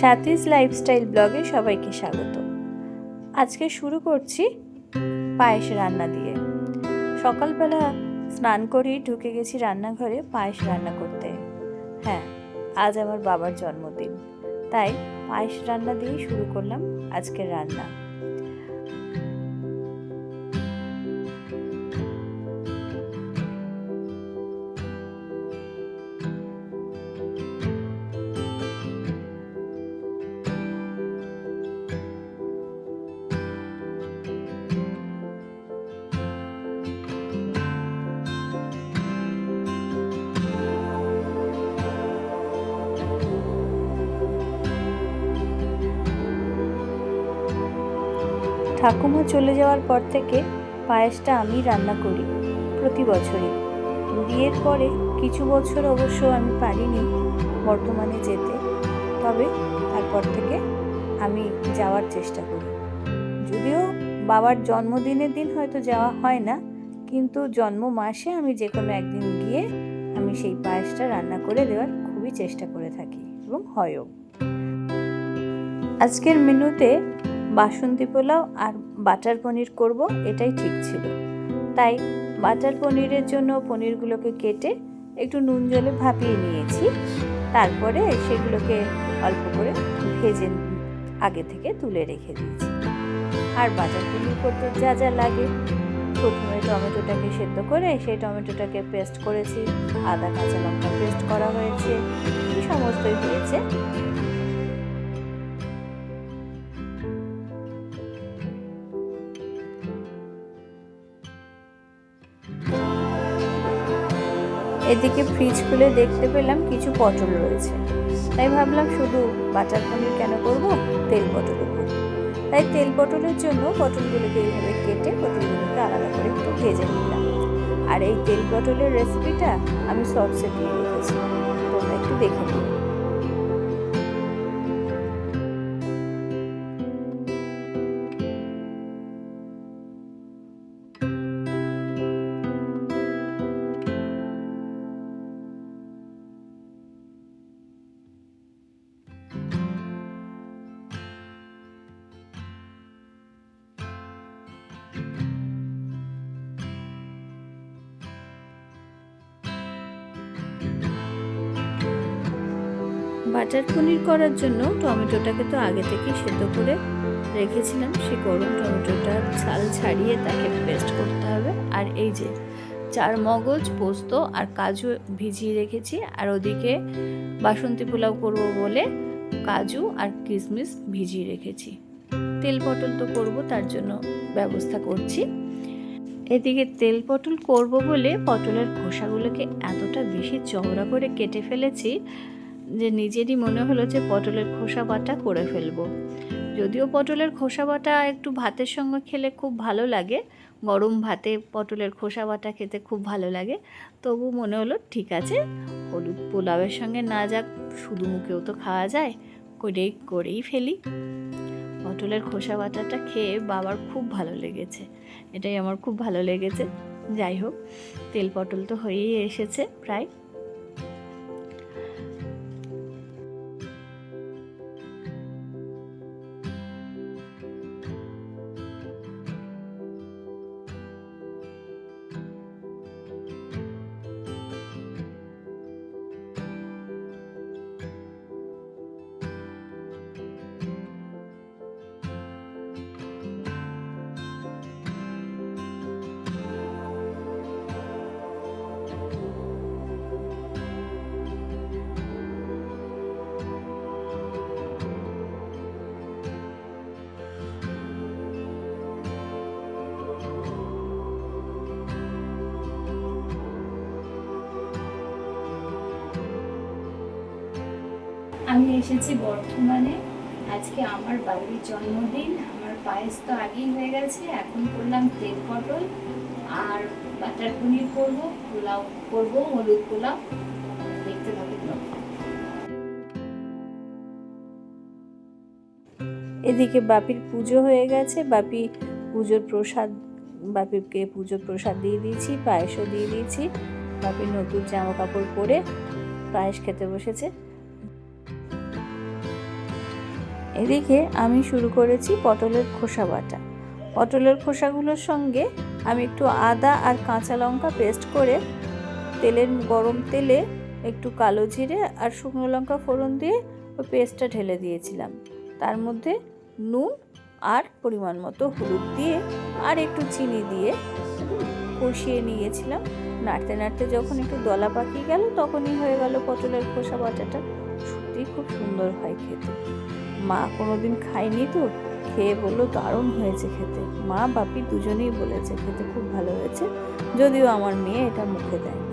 সাথীস lifestyle ব্লগে সবাইকে স্বাগত। আজকে শুরু করছি পায়েস রান্না দিয়ে। সকালবেলা স্নান করেই ঢুকে গেছি রান্নাঘরে পায়েস রান্না করতে। হ্যাঁ আজ আমার বাবার জন্মদিন। তাই পায়েস রান্না দিয়েই শুরু করলাম আজকের রান্না। ঠাকুমা চলে যাওয়ার পর থেকে পায়েসটা আমি রান্না করি প্রতি বছরই। বিয়ের পরে কিছু বছর অবশ্য আমি পারিনি বর্ধমানে যেতে। তবে তারপর থেকে আমি যাওয়ার চেষ্টা করি। যদিও বাবার জন্মদিনের দিন হয়তো যাওয়া হয় না, কিন্তু জন্ম মাসে আমি যে কোনো একদিন গিয়ে আমি সেই পায়েসটা রান্না করে দেওয়ার খুবই চেষ্টা করে থাকি এবং হয়ও। আজকের মেনুতে বাসন্তী পোলাও আর বাটার পনির করব, এটাই ঠিক ছিল। তাই বাটার পনিরের জন্য পনিরগুলোকে কেটে একটু নুন জলে ভাপিয়ে নিয়েছি। তারপরে সেগুলোকে অল্প করে ভেজে আগে থেকে তুলে রেখে দিয়েছি। আর বাটার পনির করতে যা যা লাগে, প্রথমে টমেটোটাকে সেদ্ধ করে সেই টমেটোটাকে পেস্ট করেছি। আদা, কাঁচা লঙ্কা পেস্ট করা হয়েছে, এই সমস্তই হয়েছে। এদিকে ফ্রিজ খুলে দেখতে পেলাম কিছু পটল রয়েছে। তাই ভাবলাম শুধু বাটার পনির কেন করব? তেল পটল তাই তেল পটলের জন্য পটলগুলোকে এইভাবে কেটে পটলগুলোকে আলাদা করে একটু ভেজে নিলাম। আর এই তেল পটলের রেসিপিটা আমি সবসে দিয়ে রেখেছি। তোমরা একটু দেখে নিও। বাটার পনির করার জন্য টমেটোটাকে তো আগে থেকেই সেদ্ধ করে রেখেছিলাম। সে গরম টমেটোটা ছাল ছাড়িয়ে তাকে পেস্ট করতে হবে। আর এই যে চার মগজ, পোস্ত আর কাজু ভিজিয়ে রেখেছি। আর ওদিকে বাসন্তী পোলাও করব বলে কাজু আর কিশমিশ ভিজিয়ে রেখেছি। তেল পটল তো করব, তার জন্য ব্যবস্থা করছি। এদিকে তেল পটল করব বলে পটলের খোসাগুলোকে এতটা বেশি চওড়া করে কেটে ফেলেছি যে নিজেরই মনে হলো যে পটলের খোসা বাটা করে ফেলব। যদিও পটলের খোসা বাটা একটু ভাতের সঙ্গে খেলে খুব ভালো লাগে, গরম ভাতে পটলের খোসা বাটা খেতে খুব ভালো লাগে, তবু মনে হলো ঠিক আছে, হলুদ পোলাওয়ের সঙ্গে না যাক, শুধু মুখেও তো খাওয়া যায় করেই করেই ফেলি। পটলের খোসা বাটাটা খেয়ে বাবার খুব ভালো লেগেছে, এটাই আমার খুব ভালো লেগেছে। যাই হোক, তেল পটল তো হয়েই এসেছে প্রায়। আমি এসেছি বর্ধমানে। আজকে আমার বাড়ির জন্মদিন। আমার পায়েস তো আগেই হয়ে গেছে। এখন করলাম তেল পটল আর বাটার পনির করব, পোলাও করব হলুদ পোলাও। দেখতে পাবে এদিকে বাপির পুজো হয়ে গেছে। বাপি পুজোর প্রসাদ, বাপিকে পুজোর প্রসাদ দিয়ে দিয়েছি, পায়েসও দিয়ে দিয়েছি। বাপির নতুন জামা কাপড় পরে পায়েস খেতে বসেছে। এদিকে আমি শুরু করেছি পটলের খোসা বাটা। পটলের খোসাগুলোর সঙ্গে আমি একটু আদা আর কাঁচা লঙ্কা পেস্ট করে তেলের গরম তেলে একটু কালো জিরে আর শুকনো লঙ্কা ফোড়ন দিয়ে ওই পেস্টটা ঢেলে দিয়েছিলাম। তার মধ্যে নুন আর পরিমাণ মতো হলুদ দিয়ে আর একটু চিনি দিয়ে কষিয়ে নিয়েছিলাম। নাড়তে নাড়তে যখন একটু দলা পাকিয়ে গেল তখনই হয়ে গেল পটলের খোসা বাটাটা সত্যিই খুব সুন্দর হয় খেতে। মা কোনোদিন খায়নি তো? খেয়ে বলল দারুণ হয়েছে খেতে। মা বাপি দুজনেই বলেছে, খেতে খুব ভালো হয়েছে। যদিও আমার মেয়ে এটা মুখে দেয়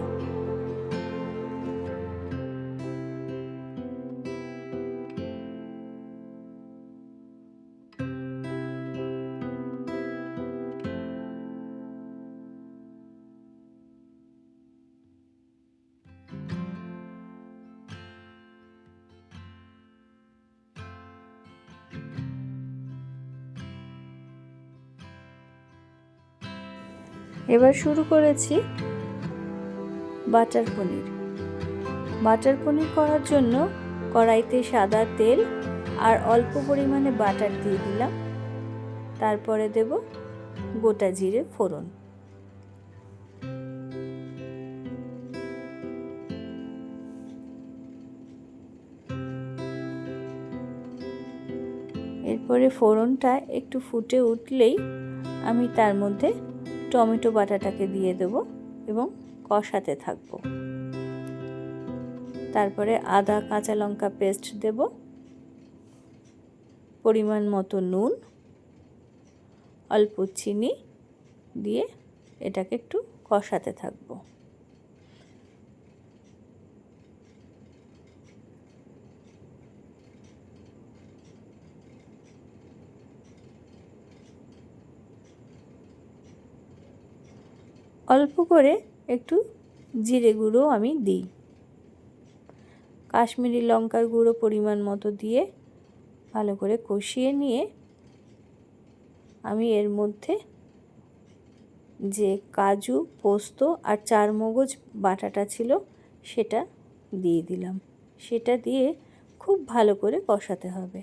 এবার শুরু করেছি বাটার পনির। বাটার পনির করার জন্য কড়াইতে সাদা তেল আর অল্প পরিমাণে বাটার দিয়ে দিলাম। তারপরে দেব গোটা জিরে ফোড়ন। এরপরে ফোড়নটা একটু ফুটে উঠলেই আমি তার মধ্যে টমেটো বাটাটাকে দিয়ে দেব এবং কষাতে থাকব। তারপরে আদা, কাঁচা লঙ্কা পেস্ট দেব। পরিমাণ মতো নুন, অল্প চিনি দিয়ে এটাকে একটু কষাতে থাকব। অল্প করে একটু জিরে গুঁড়ো আমি দিই। কাশ্মীরি লঙ্কার গুঁড়ো পরিমাণ মতো দিয়ে ভালো করে কষিয়ে নিয়ে আমি এর মধ্যে যে কাজু, পোস্ত আর চার মগজ বাটাটা ছিল সেটা দিয়ে দিলাম। সেটা দিয়ে খুব ভালো করে কষাতে হবে।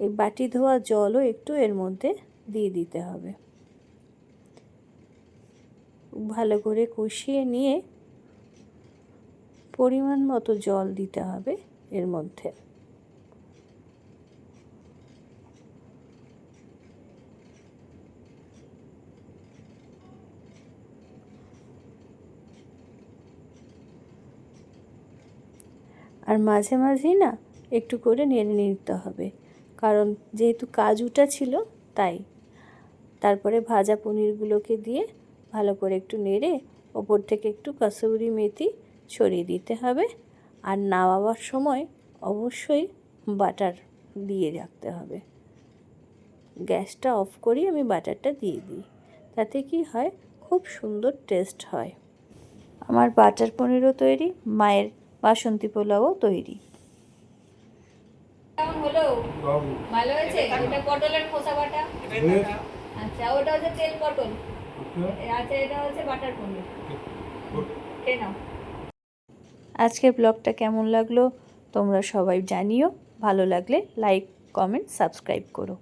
এই বাটি ধোয়া জলও একটু এর মধ্যে দিয়ে দিতে হবে। ভালো করে কষিয়ে নিয়ে পরিমাণ মতো জল দিতে হবে এর মধ্যে। আর মাঝে মাঝেই না একটু করে নেড়ে নিতে হবে, কারণ যেহেতু কাজুটা ছিল তাই। তারপরে ভাজা পনিরগুলোকে দিয়ে ভালো করে একটু নেড়ে ওপর থেকে একটু কাসুরি মেথি ছড়িয়ে দিতে হবে। আর নামাবার সময় অবশ্যই বাটার দিয়ে রাখতে হবে। গ্যাসটা অফ করি আমি বাটারটা দিয়ে দিই। তাতে কি হয়? খুব সুন্দর টেস্ট হয়। আমার বাটার পনিরও তৈরি মায়ের বাসন্তী পোলাও তৈরি। হলো? ভালো হয়েছে? এটা পটলের খোসা বাটা? আচ্ছা ওটা হচ্ছে তেল পটল। আচ্ছা এটা হচ্ছে বাটার পনির। খেয়ে নাও। আজকের ব্লগটা কেমন লাগল তোমরা সবাই জানিও। ভালো লাগলে লাইক কমেন্ট সাবস্ক্রাইব করো।